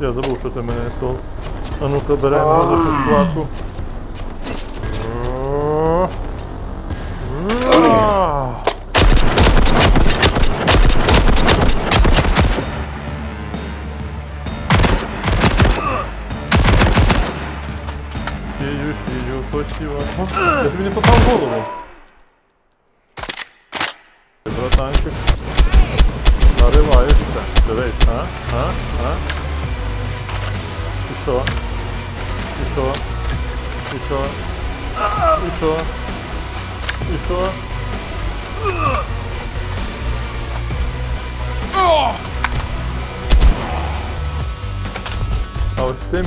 забув, що це в мене стол. А ну-ка беремо нашу! Фію, фію, хотів. Ага. Я тобі не попав в голову. Братанчик. Нариваєшся. Дивись, а? А? А? І що? І що? І що? І що? І що? А ось ти,